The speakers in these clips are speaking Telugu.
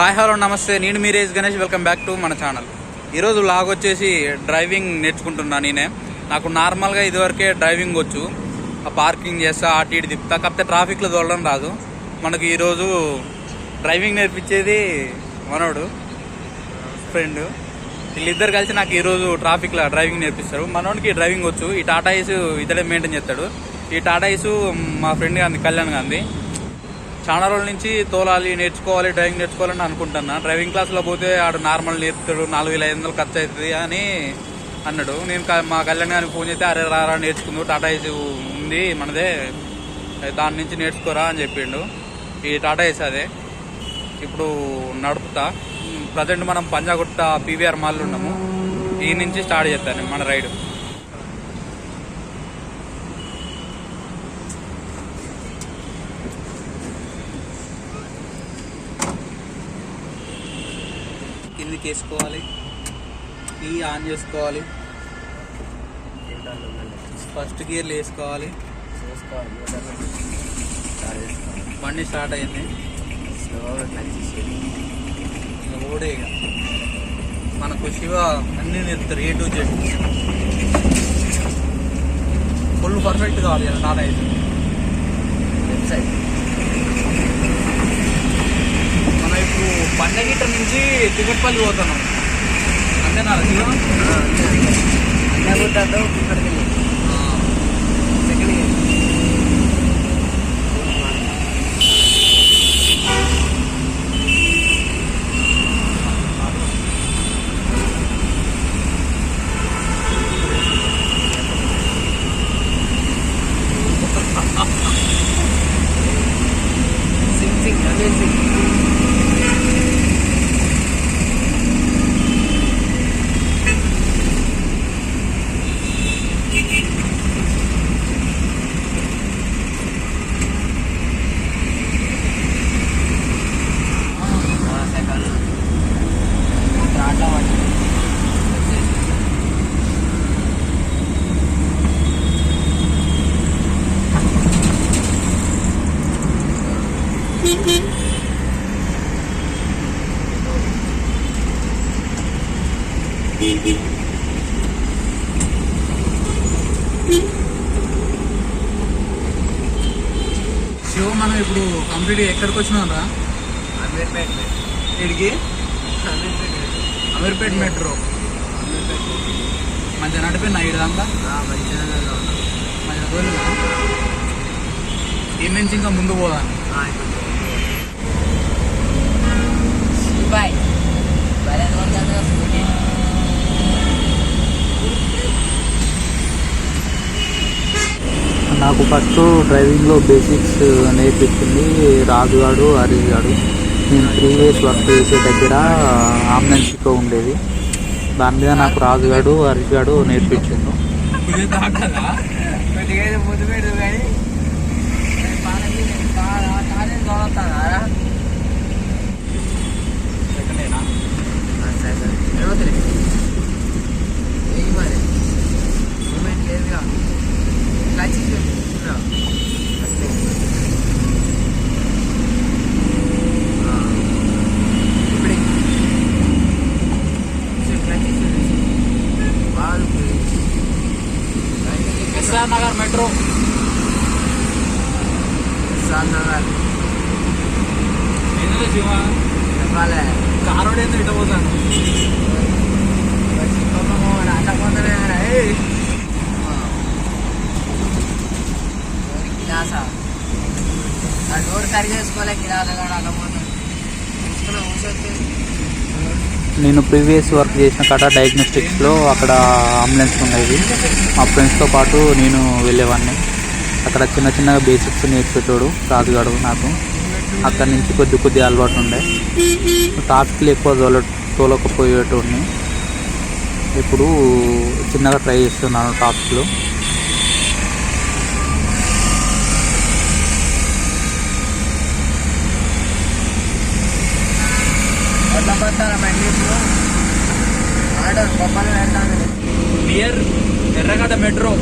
Hi hello namaste. నేను మీరేజ్ గణేష్. వెల్కమ్ బ్యాక్ టు మన ఛానల్. ఈరోజు లాగ్ వచ్చేసి డ్రైవింగ్ నేర్చుకుంటున్నా నేనే. నాకు నార్మల్గా ఇదివరకే డ్రైవింగ్ వచ్చు. ఆ పార్కింగ్ చేస్తా అటు ఇటు తిప్పుతా. కాకపోతే ట్రాఫిక్లో దొరడం రాదు. మనకు ఈరోజు డ్రైవింగ్ నేర్పించేది మనోడు ఫ్రెండ్. వీళ్ళిద్దరు కలిసి నాకు ఈరోజు ట్రాఫిక్లో డ్రైవింగ్ నేర్పిస్తారు. మనోడికి డ్రైవింగ్ వచ్చు. ఈ టాటా ఐస్ ఇతడే మెయింటైన్ చేస్తాడు. ఈ టాటా ఐసు మా ఫ్రెండ్ గాంధీ కళ్యాణ్ గాంధీ. చాలా రోజుల నుంచి తోలాలి నేర్చుకోవాలి డ్రైవింగ్ నేర్చుకోవాలని అనుకుంటున్నా. డ్రైవింగ్ క్లాస్లో పోతే ఆడు నార్మల్ నేర్పుతాడు నాలుగు వేల ఐదు వందలు ఖర్చు అవుతుంది అని అన్నాడు. నేను మా కళ్యాణ్ గారికి ఫోన్ చేస్తే అరే రారా నేర్చుకుందు టాటా ఏస్ ఉంది మనదే దాని నుంచి నేర్చుకోరా అని చెప్పిండు. ఈ టాటా ఏస్ అదే. ఇప్పుడు నడుపుతా. ప్రజెంట్ మనం పంజాగుట్ట పీవీఆర్ మాల్ ఉన్నాము. ఈ నుంచి స్టార్ట్ చేస్తాను మన రైడ్. కిందికి వేసుకోవాలి కీ ఆన్ చేసుకోవాలి. ఫస్ట్ గియర్లు వేసుకోవాలి. బండి స్టార్ట్ అయింది. ఓడే ఇక. మనకు శివ అన్ని నేర్పుతారు A to Z. Full perfect కావాలి. కదా వెబ్సైట్ అయితే మనం ఇప్పుడు పండగిట్ట నుంచి తిరుపతిపల్లి పోతున్నాం. అంతేనా శివ శివ మనం ఇప్పుడు కంప్లీట్ ఎక్కడికి వచ్చినాం రా? ఇడికి అమీర్పేట్ మెట్రో. మంచిగా నడిపోయినా ఇటు దాకా మంచిగా తోలినా ఈ నుంచి ఇంకా ముందు పోదా? నాకు ఫస్ట్ డ్రైవింగ్లో బేసిక్స్ నేర్పించింది రాజుగాడు హరీష్ గాడు నేను త్రీ ఇయర్స్ వర్క్ చేసే దగ్గర ఆమ్నెన్షికో ఉండేది. దాని మీద నాకు రాజుగాడు హరీష్ గాడు నేర్పించిండు ఆ డోర్ సరి చేసుకోలే కిరాసా నేను ప్రీవియస్ వర్క్ చేసిన కాడ డయాగ్నోస్టిక్స్లో అక్కడ అంబులెన్స్ ఉండేది. మా ఫ్రెండ్స్తో పాటు నేను వెళ్ళేవాడిని అక్కడ చిన్న చిన్నగా బేసిక్స్ నేర్పేటోడు రాజుగాడు నాకు. అక్కడి నుంచి కొద్ది కొద్ది అలవాటు ఉండే. టాస్క్లు ఎక్కువ తోల తోలకపోయేటోడిని. ఇప్పుడు చిన్నగా ట్రై చేస్తున్నాను టాస్క్లు. బండి ఇప్పుడు. ఆర్డర్ బొమ్మలు పెడతాను నియర్ ఎర్రగడ్డ మెట్రో.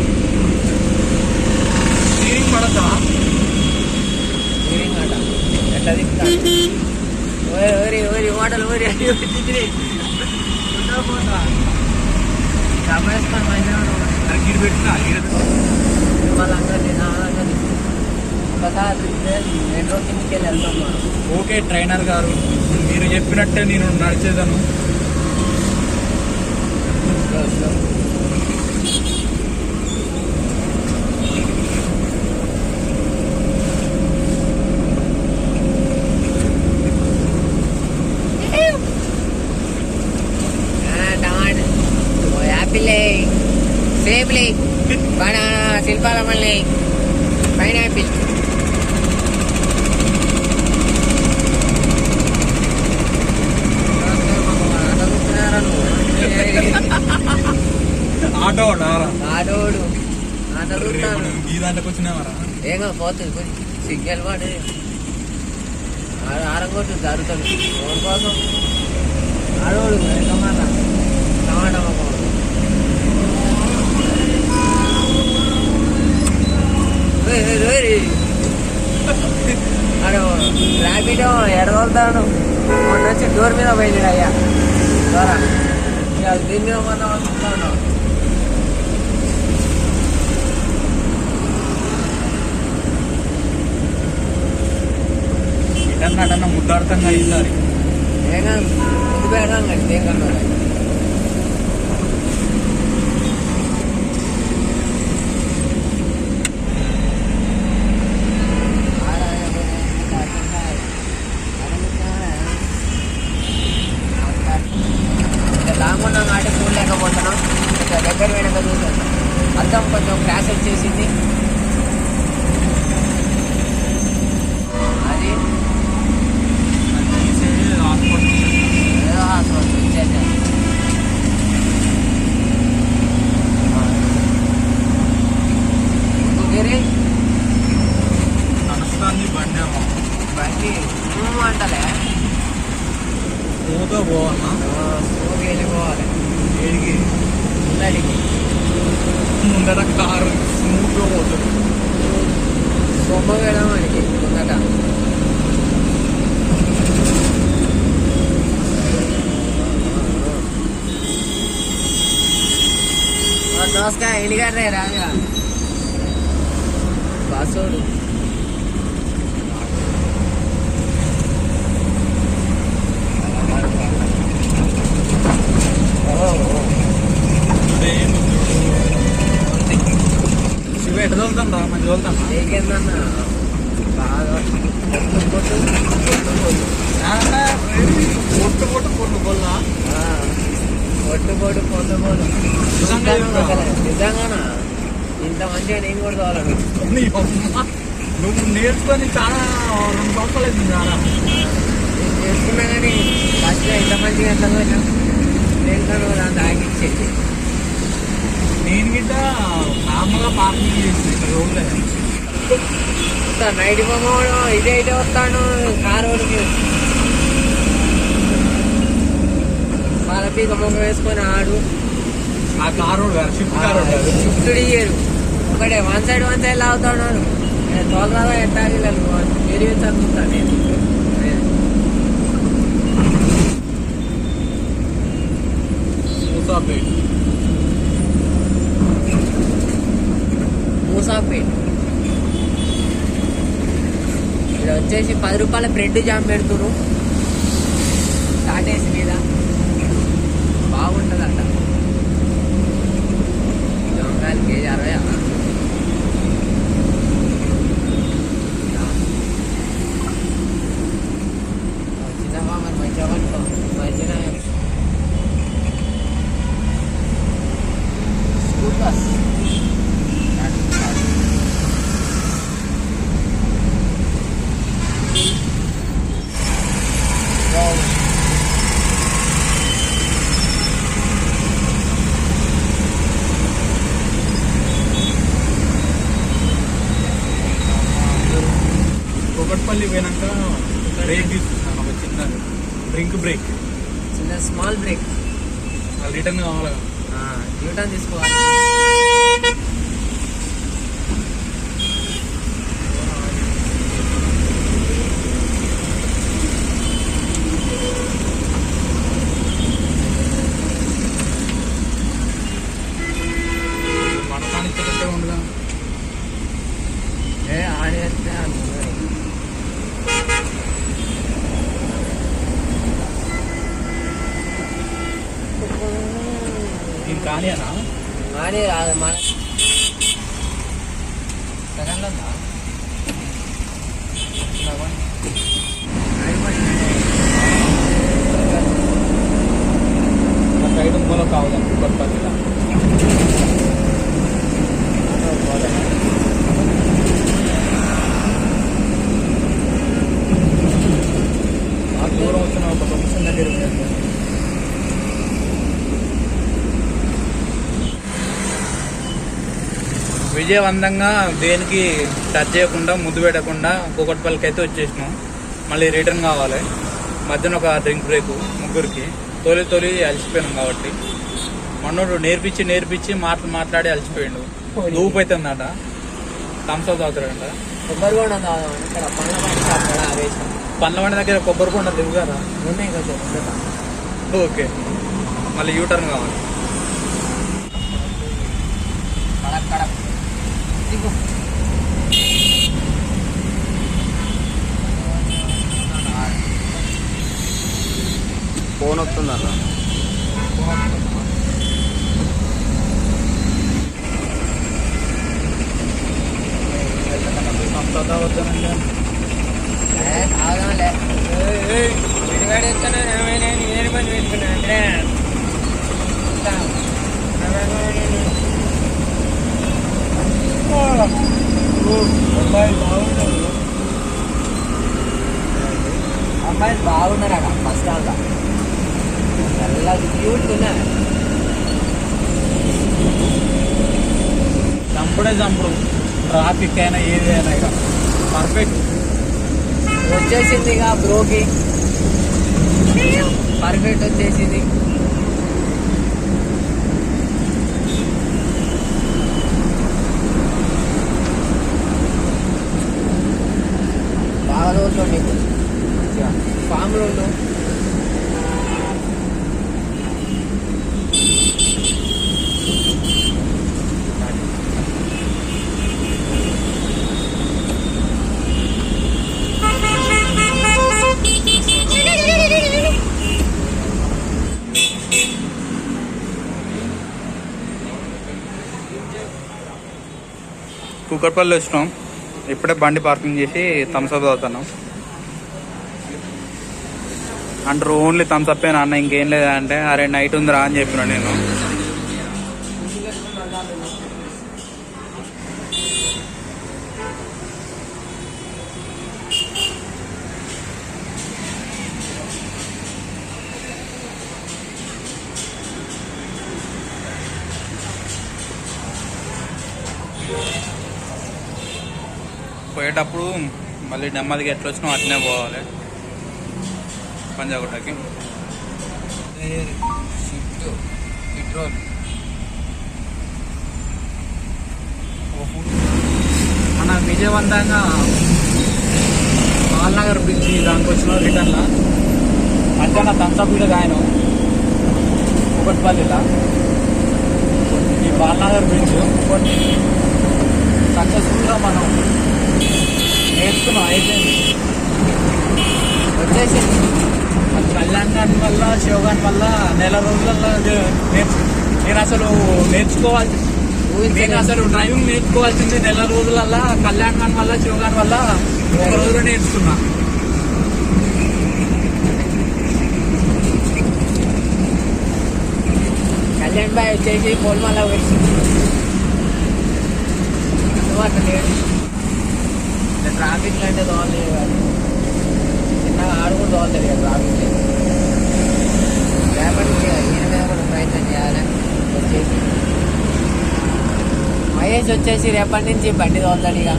స్టీరింగ్ పడతా స్టీరింగ్ అట. ఎట్లా తిప్పుతాడు ఓరి ఓరి ఓరి టమాటాలు ఊరి అన్ని పెట్టించి రమేస్తాను మంచిగా గిడి పెట్టినా వాళ్ళందరినీ నాన్నని ఒకసారి రెండు రోజుల కిందకి వెళ్ళి వెళ్తాం మనం ఓకే ట్రైనర్ గారు మీరు చెప్పినట్టే నేను నడిచేదాను. సిగ్నల్ వాడు ఆరంగొట్టు జరుగుతుంది ఎవరి కోసం? ఆడవాడు టమాటా టమాటా మొక్క ఆడు ర్యాపిడ్ ఎడగలుగుతాడు మొన్న వచ్చి డోర్ మీద పోయింది అయ్యా. ద్వారా. దీని మీద మొన్న వస్తున్నాడు. ಹೆಣ್ಣು ಮುದ್ದಾಡ್ತಂಗ ಇಲ್ಲ ರೀ ಹೆಂಗ ಬೇಡ ಹಂಗೆ ಹೆಂಗ ഒരു ഉണ്ടല്ലേ സ്മൂത്ത് രാജ episode. నేర్చుకొని చాలా రెండు సంవత్సరాలు అయింది చాలా నేను చేసుకున్నా కానీ ఫస్ట్ ఇంత మంచిగా ఎంత కొంచెం నేను దాన్ని ఆగిచ్చేది నేను గిట్ట నార్మల్గా పార్కింగ్ చేసి రోడ్లే. నైట్ బొమ్మడు ఇదే ఇటే వస్తాను కారు వాడికి పాలపీక మొక్క వేసుకొని ఆడు. ఆ కారు షిఫ్ట్ కారు ఇయ్యరు. ఒకటే వన్ సైడ్ వన్ సైడ్ లాగుతున్నాడు తోలరాదా ఎట్టాలి వేరే చదువుతాను నేను. మూసాపేట్. మూసాపేట్. ఇక్కడ వచ్చేసి పది రూపాయల బ్రెడ్ జామ్ పెడుతురు స్టార్టేసి మీద. ఒకటిపల్లి పోయినాక బ్రేక్ తీసుకున్నాను ఒక చిన్న డ్రింక్ బ్రేక్ చిన్న స్మాల్ బ్రేక్ రిటర్న్ కావాలి? కదా. యూటర్న్ తీసుకోవాలి. కానీ అనా కానీ రాదు మన సెకండ్లో ఉందా? సైడ్ మూల కావాలి కొత్తపల్లిలో ఆ దూరం వచ్చిన ఒక ప్రొఫెషన్ దగ్గర ఉంది. విజయవంతంగా దేనికి టచ్ చేయకుండా ముద్దు పెట్టకుండా కూకట్పల్లికి అయితే వచ్చేసినాం. మళ్ళీ రిటర్న్ కావాలి. మధ్యన ఒక డ్రింక్ బ్రేక్ ముగ్గురికి. తొలి తొలి అలసిపోయినాం కాబట్టి. మనోడు నేర్పించి నేర్పించి మాటలు మాట్లాడి అలసిపోయిండు. ఊపు అవుతుందట థమ్స్ అప్ తాగుతాడంట. కొబ్బరి ఇక్కడ పండ్ల బండి దగ్గర కొబ్బరి కొండ ఉన్నాయి కొంచెం ఉండదా ఓకే. మళ్ళీ యూటర్న్ కావాలి. కడక్ కడక్. పెట్టుకున్నా అంటే అమ్మాయిలు బాగున్నారు అక్కడ బస్ స్టాండ్ చాలా క్యూట్ ఉన్నారు చంపుడే చంపుడు. ట్రాఫిక్ అయినా ఏది అయినా ఇక పర్ఫెక్ట్ వచ్చేసింది ఇక బ్రోకి. పర్ఫెక్ట్ వచ్చేసింది. బాగా రోజులు నీకు ఫామ్లో ఉండు కూకట్పల్లి వచ్చినాం. ఇప్పుడే బండి పార్కింగ్ చేసి థమ్స్ అప్ తాగుతున్నాం అంటారు ఓన్లీ థమ్స్అప్ అయినా అన్న ఇంకేం లేదా అంటే అరే నైట్ ఉందిరా అని చెప్పిన నేను. పోయేటప్పుడు మళ్ళీ నెమ్మదిగా ఎట్లా వచ్చినా అట్నే పోవాలి. పంజాగుట్టకి. షిఫ్ట్ పెట్రోల్ మన విజయవంతంగా పాల్నగర్ బ్రిడ్జి దానికి వచ్చిన రిటర్న్లో మధ్యాహ్నం థమ్స్అప్ ఆయన గాయను. కుకట్పల్లిలో ఈ బాలనగర్ బ్రిడ్జ్ సక్సెస్ఫుల్గా మనం నేర్చుకున్నాం అయిపోయింది. వచ్చేసింది. కళ్యాణ్ గారి వల్ల శివగాన్ వల్ల నెల రోజులలో నేర్చు నేను అసలు నేర్చుకోవాలి నేను అసలు డ్రైవింగ్ నేర్చుకోవాల్సింది నెల రోజులల్లా కళ్యాణ్ ఖాన్ వల్ల శివగాన్ వల్ల ఒక రోజులో నేర్చుకున్నా. కళ్యాణ్ బాయ్ వచ్చేసి పోల్మల్ల వచ్చింది లేడు ట్రాఫిక్ అంటే దోవలేదు కాదు చిన్నగా ఆడు కూడా దోవలేదు కదా ట్రాఫిక్ లేదు రేపటి నుంచి ఈయన మీద కూడా ప్రయత్నం చేయాలి వచ్చేసి మహేష్ వచ్చేసి రేపటి నుంచి బండి తోలుతాడు ఇక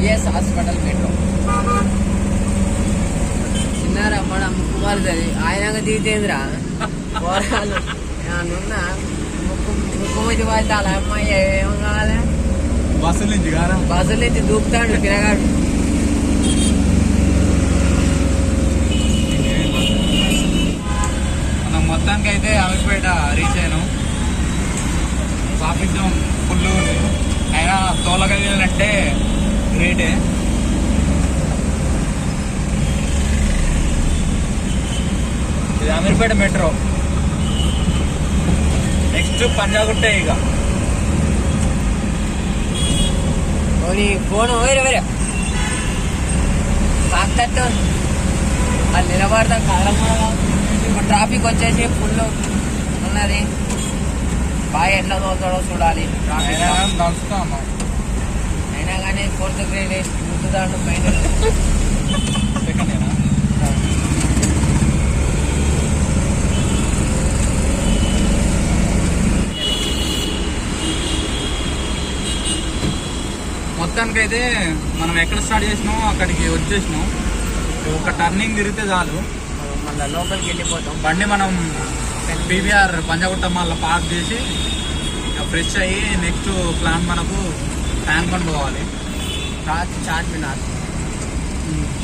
ఈఎస్ హాస్పిటల్ మెట్రో చిన్నారా మన ముక్కుమారుతుంది ఆయన దిగితేంద్రా? పోరాలు. ఏమన్నా ముక్కు ముక్కు మీద పడితే అలా అమ్మాయి ఏం కావాలి? బస్సు నుంచి కారా? బస్సుల నుంచి దూకుతాడు పిల్లగాడు. మనం మొత్తానికి అయితే అమీర్పేట రీచ్ అయినాం. ట్రాఫిక్ జామ్ ఫుల్ అయినా తోలగలిగానంటే గ్రేటే అమీర్పేట మెట్రో. నెక్స్ట్ పంజాగుట్టే ఇక. ఫోన్ వేరే వేరే కాకతట్టు అది నిలబడతాం కాలం ఇప్పుడు ట్రాఫిక్ వచ్చేసి ఫుల్ ఉన్నది. బాగా ఎట్లా తోలుతాడో చూడాలి. అయినా కానీ ఫోర్త్ గ్రేడ్ ముందుదాడు పైన మొత్తానికైతే మనం ఎక్కడ స్టార్ట్ చేసినామో అక్కడికి వచ్చేసినాం. ఒక టర్నింగ్ తిరిగితే చాలు. మళ్ళీ లోపలికి వెళ్ళిపోతాం. బండి మనం పీవీఆర్ పంజాగుట్ట మళ్ళీ పార్క్ చేసి ఫ్రెష్ అయ్యి నెక్స్ట్ ప్లాన్ మనకు ట్యాంక్ బండ్ పోవాలి. చార్మినార్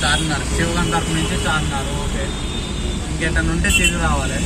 చార్మినార్ శివగంధ తరపు నుంచి చార్మినార్ ఓకే ఇంకేటన్నా ఉంటే తిరిగి రావాలి.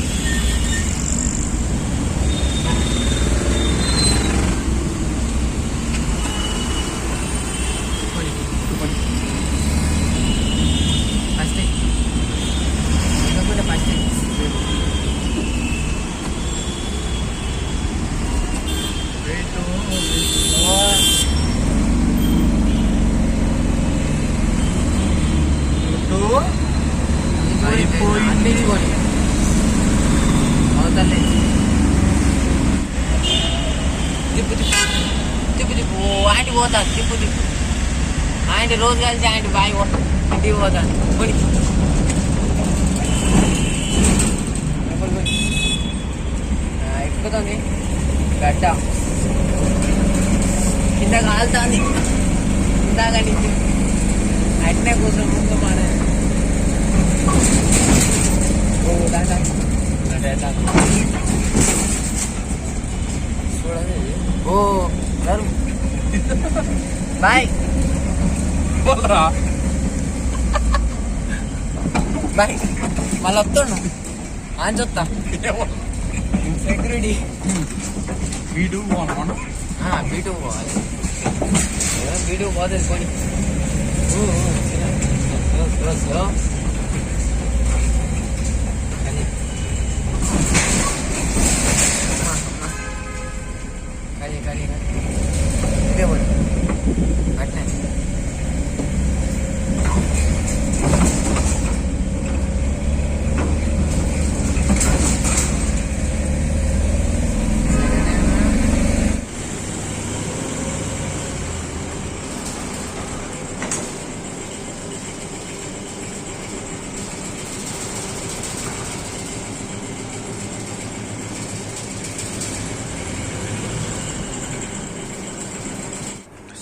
ఆంటీ రోజు కలిసి ఆంటీ బాయ్ ఇంటికి పోతాను కొని ఎక్కుతుంది గడ్డ కింద కాలుతుంది ఇందాక నుంచి అట్నే కూర్చొని ముందు మన ఓ దాదా చూడండి ఓ ధర్మ బాయ్ పోరా బాయ్ మళ్ళీ వస్తాను అని చూస్తా సెక్యూరిటీ వీడు పోను బీటు పోవాలి బీటు పోతుంది కొని స్లో స్లో కానీ కానీ కానీ ఇదే పోయి అట్నే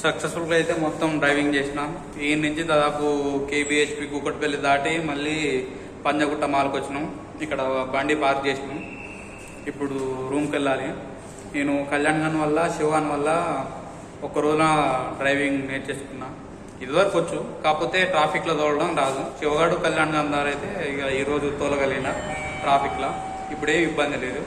సక్సెస్ఫుల్గా అయితే మొత్తం డ్రైవింగ్ చేసినాం. ఈ నుంచి దాదాపు కేబిహెచ్పి కూకట్పల్లి దాటి మళ్ళీ పంజగుట్ట మాల్కి వచ్చినాం. ఇక్కడ బండి పార్క్ చేసినాం. ఇప్పుడు రూమ్కి వెళ్ళాలి. నేను కళ్యాణ్ గన్ వల్ల శివాన్ వల్ల ఒక రోజున డ్రైవింగ్ నేర్చేసుకున్నా. ఇదివరకు వచ్చు. కాకపోతే ట్రాఫిక్లో తోలడం రాదు. శివగాడు కళ్యాణ్ గన్ దారైతే అయితే ఇక ఈరోజు తోలగలిగిన ట్రాఫిక్లో ఇప్పుడే ఇబ్బంది లేదు.